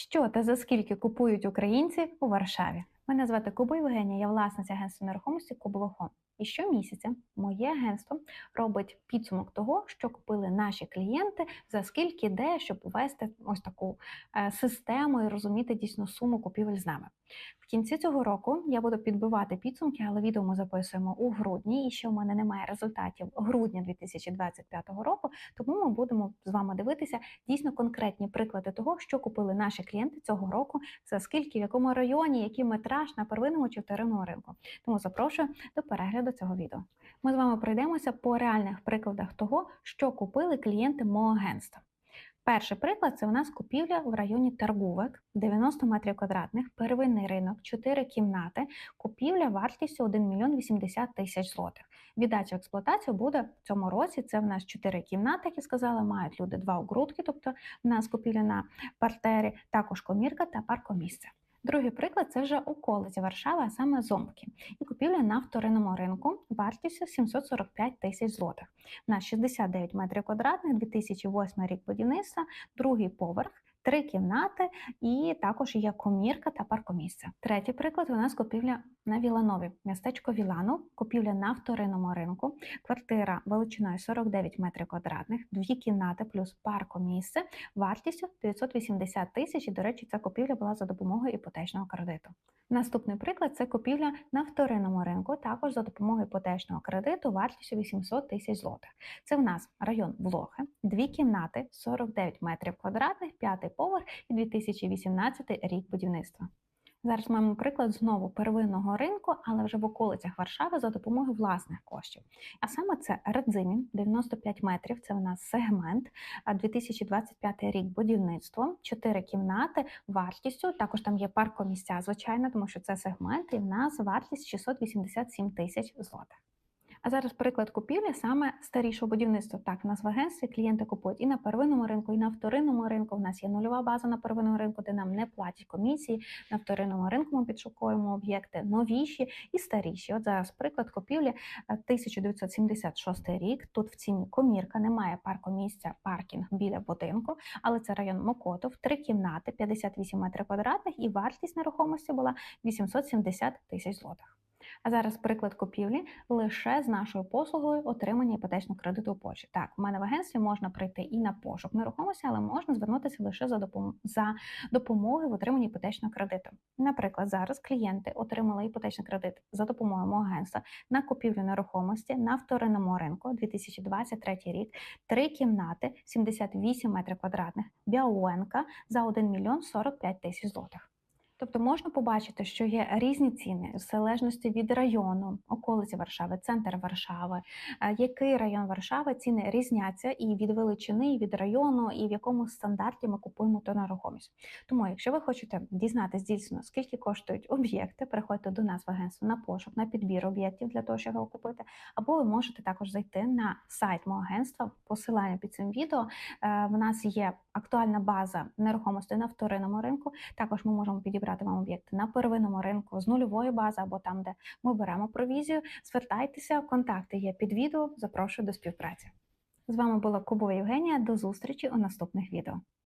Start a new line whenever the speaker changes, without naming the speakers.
Що та за скільки купують українці у Варшаві? Мене звати Куба Євгенія, я власниця агентства нерухомості Кублохом. І щомісяця моє агентство робить підсумок того, що купили наші клієнти, за скільки де, щоб ввести ось таку е, систему і розуміти дійсно суму купівель з нами. Кінці цього року я буду підбивати підсумки, але відео ми записуємо у грудні, і ще в мене немає результатів грудня 2025 року. Тому ми будемо з вами дивитися дійсно конкретні приклади того, що купили наші клієнти цього року, за скільки, в якому районі, який метраж на первинному чи вторинному ринку. Тому запрошую до перегляду цього відео. Ми з вами пройдемося по реальних прикладах того, що купили клієнти мого агентства. Перший приклад це у нас купівля в районі торгувок 90 метрів квадратних, первинний ринок, 4 кімнати, купівля вартістю 1 мільйон 80 тисяч злотих. Віддача в експлуатацію буде в цьому році. Це в нас 4 кімнати, як я сказала, мають люди два огрудки, тобто в нас купівля на партері, також комірка та паркомісце. Другий приклад це вже околиця Варшави, а саме Зомбки, і купівля на вторинному ринку вартістю 745 тисяч злотих. на нас 69 метрів квадратних, 2008 рік будівництва, другий поверх. Три кімнати, і також є комірка та паркомісце. Третій приклад у нас купівля на Віланові, містечко Вілану, купівля на вторинному ринку, квартира величиною 49 метрів квадратних, дві кімнати плюс паркомісце, вартістю 980 тисяч. І, до речі, ця купівля була за допомогою іпотечного кредиту. Наступний приклад це купівля на вторинному ринку, також за допомогою іпотечного кредиту вартістю 800 тисяч злотих. Це в нас район Влохи, дві кімнати, 49 метрів квадратних, п'ятий поверх і 2018 рік будівництва. Зараз маємо приклад знову первинного ринку, але вже в околицях Варшави за допомогою власних коштів. А саме це Радзимін, 95 метрів. Це в нас сегмент, 2025 рік будівництво, 4 кімнати вартістю. Також там є паркомісця, звичайно, тому що це сегмент, і в нас вартість 687 тисяч злотих. А зараз приклад купівлі саме старішого будівництва. Так, в нас в агентстві клієнти купують і на первинному ринку, і на вторинному ринку. У нас є нульова база на первинному ринку, де нам не платять комісії. На вторинному ринку ми підшуковуємо об'єкти новіші і старіші. От зараз приклад купівлі 1976 рік. Тут в ціні комірка, немає паркомісця, паркінг біля будинку, але це район Мокотов, три кімнати, 58 метрів квадратних, і вартість нерухомості була 870 тисяч злотих. А зараз приклад купівлі лише з нашою послугою отримання іпотечного кредиту у Польщі. Так, в мене в агентстві можна прийти і на пошук нерухомості, але можна звернутися лише за допом... за допомогою в отриманні іпотечного кредиту. Наприклад, зараз клієнти отримали іпотечний кредит за допомогою мого агентства на купівлю нерухомості на вторинному ринку 2023 рік, три кімнати, 78 метрів квадратних, Біауенка за 1 мільйон 45 тисяч злотих. Тобто можна побачити, що є різні ціни в залежності від району, околиці Варшави, центр Варшави, який район Варшави ціни різняться і від величини, і від району, і в якому стандарті ми купуємо ту нерухомість. Тому, якщо ви хочете дізнатися дійсно, скільки коштують об'єкти, приходьте до нас в агентство на пошук, на підбір об'єктів для того, щоб його купити, або ви можете також зайти на сайт мого агентства, посилання під цим відео. В нас є актуальна база нерухомості на вторинному ринку. Також ми можемо підібрати вам об'єкти на первинному ринку з нульової бази або там, де ми беремо провізію. Звертайтеся, контакти є під відео. Запрошую до співпраці. З вами була Кубова Євгенія. До зустрічі у наступних відео.